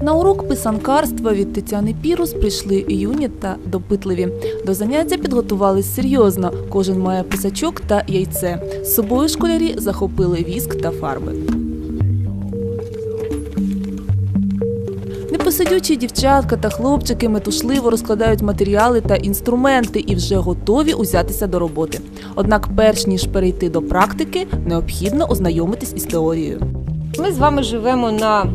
На урок писанкарства від Тетяни Пірус прийшли юні та допитливі. До заняття підготувались серйозно. Кожен має писачок та яйце. З собою школярі захопили віск та фарби. Непосидючі дівчатка та хлопчики метушливо розкладають матеріали та інструменти і вже готові узятися до роботи. Однак, перш ніж перейти до практики, необхідно ознайомитись із теорією. Ми з вами живемо на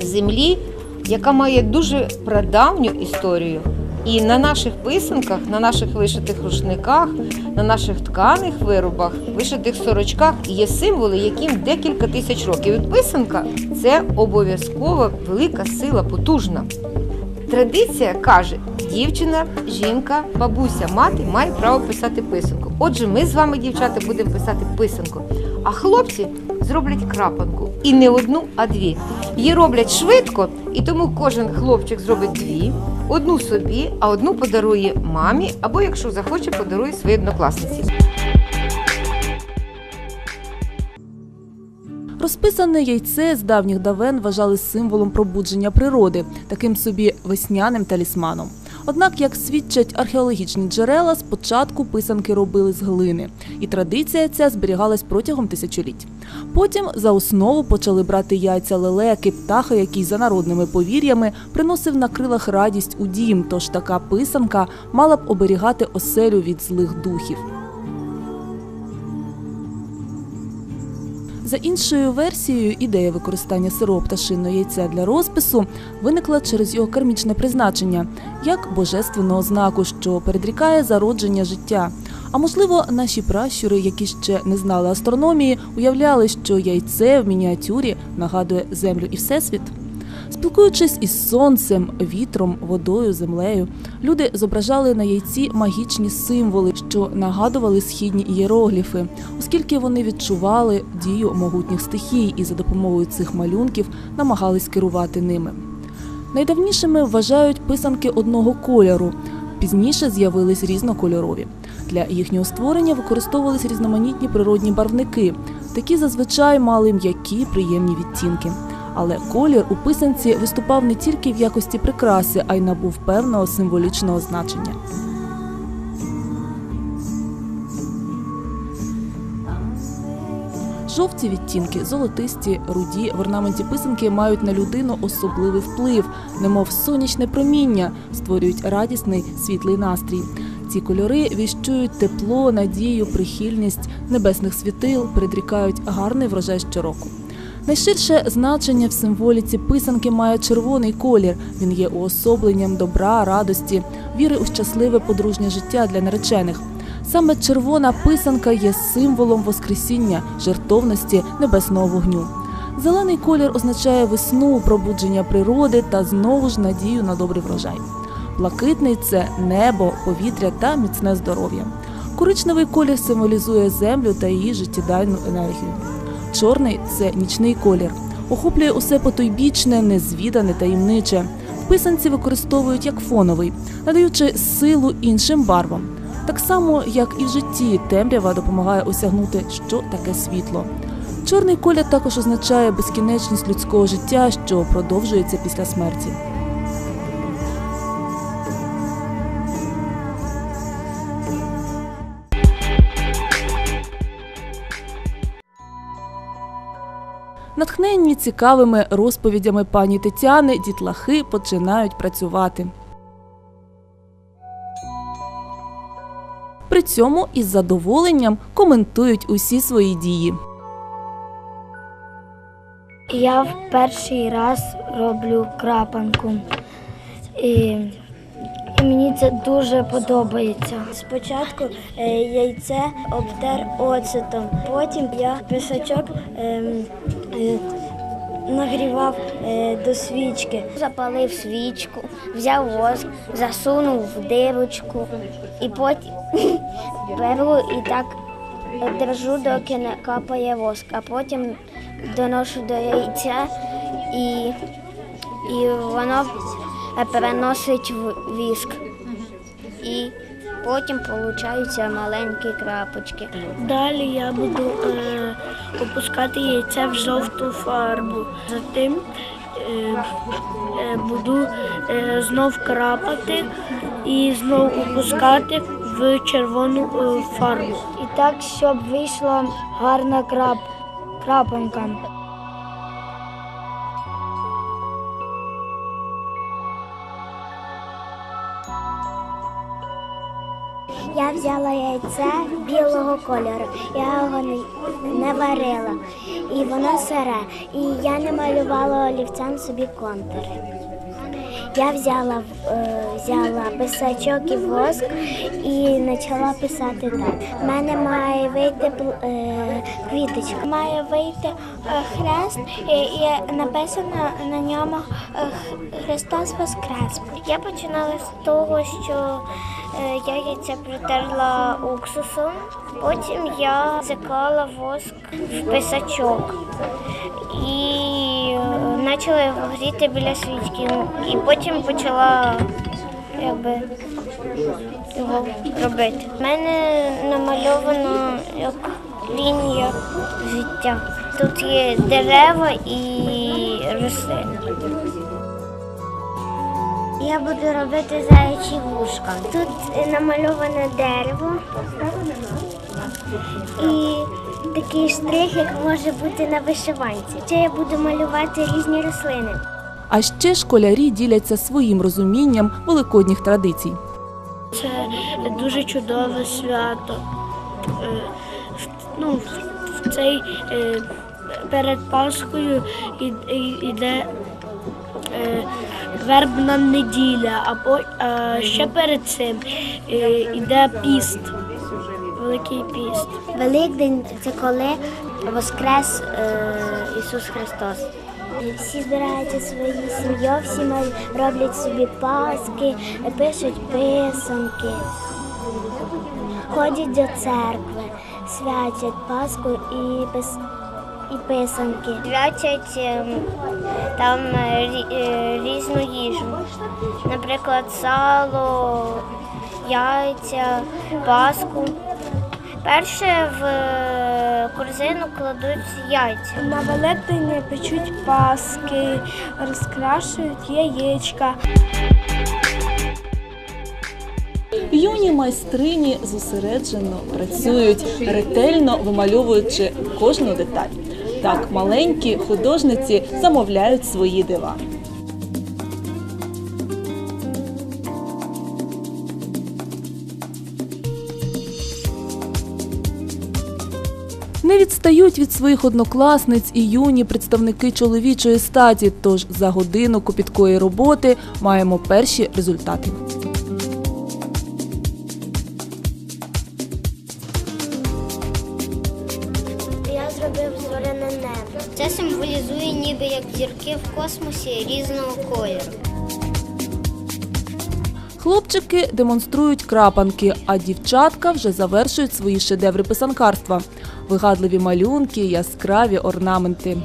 землі, яка має дуже прадавню історію. І на наших писанках, на наших вишитих рушниках, на наших тканих виробах, вишитих сорочках є символи, яким декілька тисяч років. І писанка це обов'язково велика сила, потужна. Традиція каже, дівчина, жінка, бабуся, мати має право писати писанку. Отже, ми з вами, дівчата, будемо писати писанку. А хлопці зроблять крапанку. І не одну, а дві. Її роблять швидко, і тому кожен хлопчик зробить дві, одну собі, а одну подарує мамі, або якщо захоче, подарує своїй однокласниці. Розписане яйце з давніх давен вважали символом пробудження природи, таким собі весняним талісманом. Однак, як свідчать археологічні джерела, спочатку писанки робили з глини, і традиція ця зберігалась протягом тисячоліть. Потім за основу почали брати яйця лелеки, птаха, який за народними повір'ями приносив на крилах радість у дім. Тож така писанка мала б оберігати оселю від злих духів. За іншою версією, ідея використання сирого пташиного яйця для розпису виникла через його кармічне призначення як божественного знаку, що передрікає зародження життя. А можливо, наші пращури, які ще не знали астрономії, уявляли, що яйце в мініатюрі нагадує землю і всесвіт. Спілкуючись із сонцем, вітром, водою, землею, люди зображали на яйці магічні символи, що нагадували східні ієрогліфи, оскільки вони відчували дію могутніх стихій і за допомогою цих малюнків намагались керувати ними. Найдавнішими вважають писанки одного кольору. Пізніше з'явились різнокольорові. Для їхнього створення використовувались різноманітні природні барвники. Такі зазвичай мали м'які приємні відтінки. Але колір у писанці виступав не тільки в якості прикраси, а й набув певного символічного значення. Жовті відтінки, золотисті, руді в орнаменті писанки мають на людину особливий вплив, немов сонячне проміння, створюють радісний світлий настрій. Ці кольори віщують тепло, надію, прихильність небесних світил, передрікають гарний врожай щороку. Найширше значення в символіці писанки має червоний колір. Він є уособленням добра, радості, віри у щасливе подружнє життя для наречених. Саме червона писанка є символом воскресіння, жертовності небесного вогню. Зелений колір означає весну, пробудження природи та знову ж надію на добрий врожай. Блакитний це небо, повітря та міцне здоров'я. Коричневий колір символізує землю та її життєдайну енергію. Чорний це нічний колір, охоплює усе потойбічне, незвідане, таємниче. Писанці використовують як фоновий, надаючи силу іншим барвам. Так само, як і в житті, темрява допомагає осягнути, що таке світло. Чорний колір також означає безкінечність людського життя, що продовжується після смерті. Цікавими розповідями пані Тетяни, дітлахи починають працювати. При цьому із задоволенням коментують усі свої дії. Я в перший раз роблю крапанку. І, і мені це дуже подобається. Спочатку е, яйце обтер оцетом, потім я писачок ем, е, нагрівав е, до свічки. Запалив свічку, взяв воск, засунув в дирочку і потім беру і так держу, доки не капає воск, а потім доношу до яйця і, і воно переносить в віск. І потім получаються маленькі крапочки. Далі я буду е, опускати яйце в жовту фарбу. Затим е, е, буду е, знов крапати і знов опускати в червону е, фарбу. І так, щоб вийшла гарна крап, крапанка. Взяла яйце білого кольору. Я його не, варила. І воно сире. І я не малювала олівцем собі контури. Я взяла, е, взяла писачок і воск і почала писати так. У мене має вийти е, квіточка. Має вийти е, хрест і, написано на ньому Христос Воскрес. Я починала з того, що я яйця притерла уксусом, потім я заклала воск в писачок і почала його гріти біля свічки. І потім почала якби, його робити. У мене намальовано як лінія життя. Тут є дерева і рослини. Я буду робити заячі вушка. Тут намальоване дерево і такий штрих, як може бути на вишиванці. Ще я буду малювати різні рослини. А ще школярі діляться своїм розумінням великодніх традицій. Це дуже чудове свято. Е, Ну, в цей е, перед Пасхою іде е, вербна неділя, а ще перед цим е, іде піст, Великий піст. Великдень це коли воскрес е, Ісус Христос. Всі збираються своєю сім'єю, всі роблять собі паски, пишуть писанки, ходять до церкви, святять Пасху і, пис... і писанки. Святять ем, там е, е, різну їжу. Наприклад, сало, яйця, паску. Перше в е, корзину кладуть яйця. На Великдень печуть паски, розкрашують яєчка. Юні майстрині зосереджено працюють, ретельно вимальовуючи кожну деталь. Так маленькі художниці замовляють свої дива. Не відстають від своїх однокласниць і юні представники чоловічої статі. Тож за годину копіткої роботи маємо перші результати. Я зробив зоряне небо. Це символізує ніби як зірки в космосі різного кольору. Хлопчики демонструють крапанки, а дівчатка вже завершують свої шедеври писанкарства. Вигадливі малюнки, яскраві орнаменти.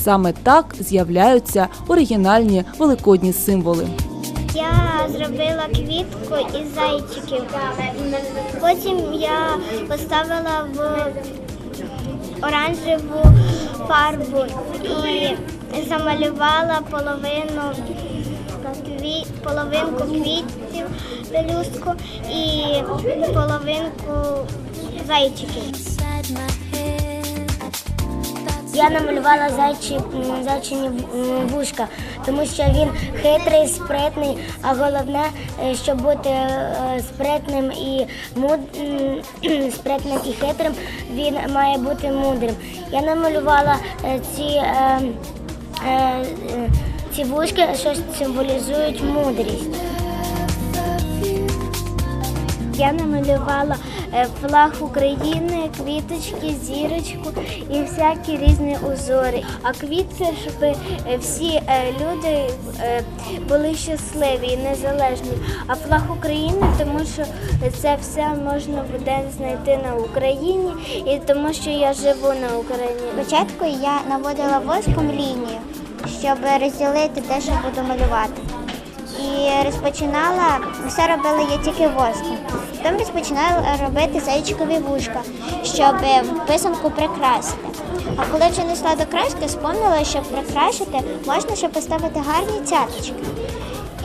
Саме так з'являються оригінальні великодні символи. Я зробила квітку із зайчиків. Потім я поставила в оранжеву фарбу і замалювала половину половинку квітів пелюстку і половинку зайчиків. Я намалювала зайчі, зайчині вушка, тому що він хитрий, спритний, а головне, е, щоб бути е, спритним і муд... спритним і хитрим, він має бути мудрим. Я намалювала е, ці, е, е, е, ці вушки, щось символізують мудрість. Я намалювала флаг України, квіточки, зірочку і всякі різні узори. А квіти, щоб е, всі е, люди е, були щасливі і незалежні. А флаг України, тому що це все можна буде знайти на Україні, і тому що я живу на Україні. Спочатку я наводила воском лінію, щоб розділити те, що буду малювати. І розпочинала, все робила я тільки воском. Потім розпочинала робити зайчикові вушка, щоб писанку прикрасити. А коли вже несла до краски, спомнила, що прикрашити можна, ще поставити гарні цяточки.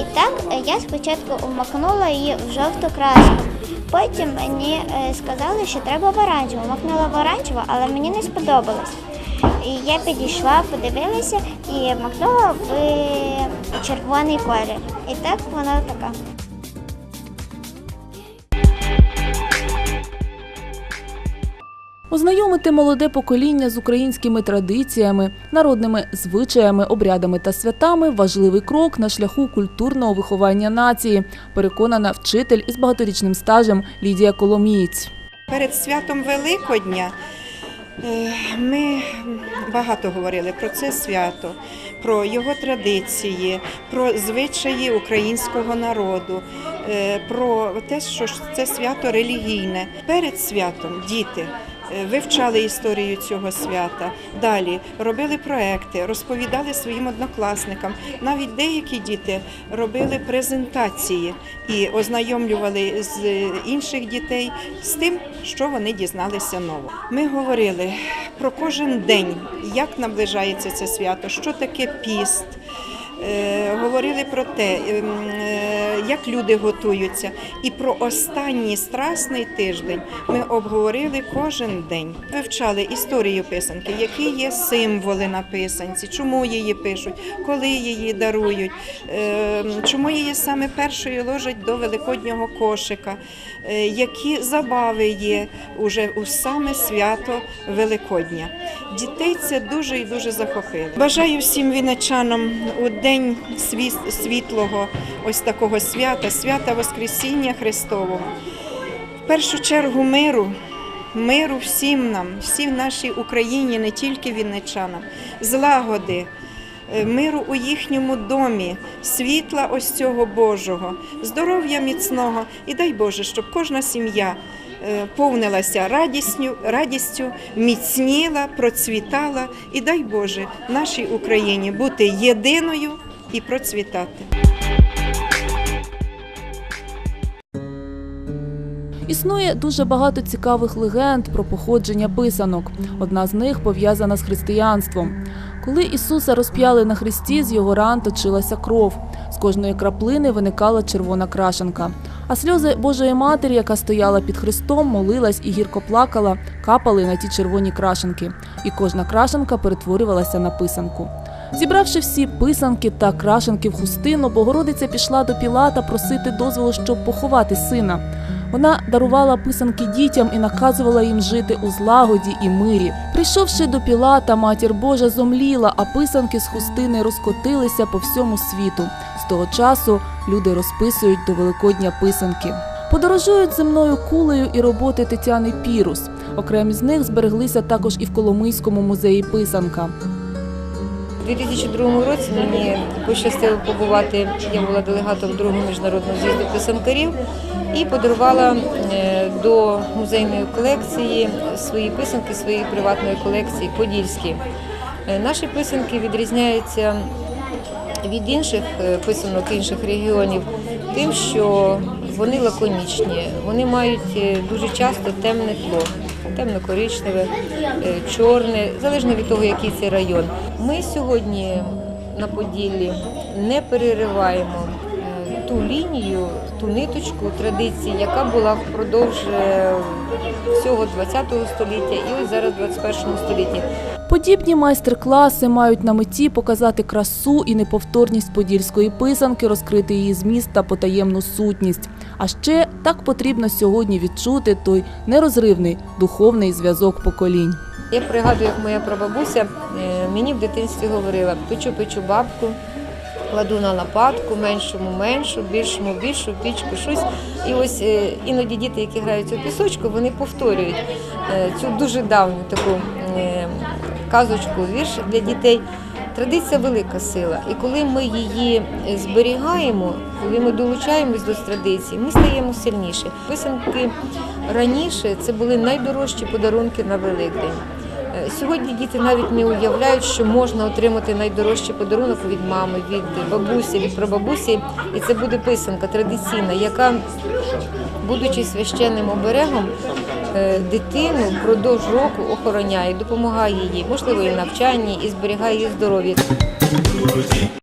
І так е, я спочатку умакнула її в жовту краску. Потім мені е, сказали, що треба в оранжеву. Макнула в оранжеву, але мені не сподобалось. І я підійшла, подивилася і макнула в червоний колір. І так вона така. Ознайомити молоде покоління з українськими традиціями, народними звичаями, обрядами та святами важливий крок на шляху культурного виховання нації, переконана вчитель із багаторічним стажем Лідія Коломієць. Перед святом Великодня е, ми багато говорили про це свято, про його традиції, про звичаї українського народу, е, про те, що це свято релігійне. Перед святом діти. Е, Вивчали історію цього свята, далі робили проекти, розповідали своїм однокласникам. Навіть деякі діти робили презентації і ознайомлювали з інших дітей з тим, що вони дізналися ново. Ми говорили про кожен день, як наближається це свято, що таке піст. Е, Говорили про те, ем, е, як люди готуються, і про останній страсний тиждень ми обговорили кожен день. Вивчали історію писанки, які є символи на писанці, чому її пишуть, коли її дарують, е, чому її саме першою ложать до великоднього кошика, е, які забави є уже у саме свято Великодня. Дітей це дуже і дуже захопило. Бажаю всім віничанам у день світлого, ось такого свята, свята Воскресіння Христового. В першу чергу миру, миру всім нам, всій нашій Україні, не тільки вінничанам, злагоди. е, Миру у їхньому домі, світла ось цього Божого, здоров'я міцного і дай Боже, щоб кожна сім'я е, повнилася радістю, радістю, міцніла, процвітала і дай Боже нашій Україні бути єдиною і процвітати. Існує дуже багато цікавих легенд про походження писанок. Одна з них пов'язана з християнством. Коли Ісуса розп'яли на хресті, з його ран точилася кров. З кожної краплини виникала червона крашенка. А сльози Божої Матері, яка стояла під хрестом, молилась і гірко плакала, капали на ті червоні крашенки. І кожна крашенка перетворювалася на писанку. Зібравши всі писанки та крашенки в хустину, Богородиця пішла до Пілата просити дозволу, щоб поховати сина. Вона дарувала писанки дітям і наказувала їм жити у злагоді і мирі. Прийшовши до Пілата, матір Божа зомліла, а писанки з хустини розкотилися по всьому світу. З того часу люди розписують до Великодня писанки. Подорожують земною кулею і роботи Тетяни Пірус. Окремі з них збереглися також і в Коломийському музеї писанка. У 2002 році мені пощастило побувати. Я була делегатом другого міжнародного з'їзду писанкарів і подарувала е, до музейної колекції свої писанки своєї приватної колекції Подільські. Е, Наші писанки відрізняються від інших е, писанок інших регіонів тим, що вони лаконічні, вони мають дуже часто темне тло, темно-коричневе, е, чорне, залежно від того, який це район. Ми сьогодні на Поділлі не перериваємо е, ту лінію, ту ниточку традиції, яка була впродовж е, всього ХХ століття і ось зараз в 21 столітті. Подібні майстер-класи мають на меті показати красу і неповторність подільської писанки, розкрити її зміст та потаємну сутність. А ще так потрібно сьогодні відчути той нерозривний духовний зв'язок поколінь. Я пригадую, як моя прабабуся е, мені в дитинстві говорила: печу, печу бабку, кладу на лопатку, меншому меншу, більшому більшу, пічку щось. І ось е, іноді діти, які граються у пісочку, вони повторюють е, цю дуже давню таку казочку, вірш для дітей. Традиція велика сила, і коли ми її зберігаємо, коли ми долучаємось до традиції, ми стаємо сильніше. Писанки раніше це були найдорожчі подарунки на Великдень. Е, Сьогодні діти навіть не уявляють, що можна отримати найдорожчий подарунок від мами, від бабусі, від прабабусі, і це буде писанка традиційна, яка будучи священним оберегом, дитину впродовж року охороняє, допомагає їй, можливо, і навчанні, і зберігає її здоров'я.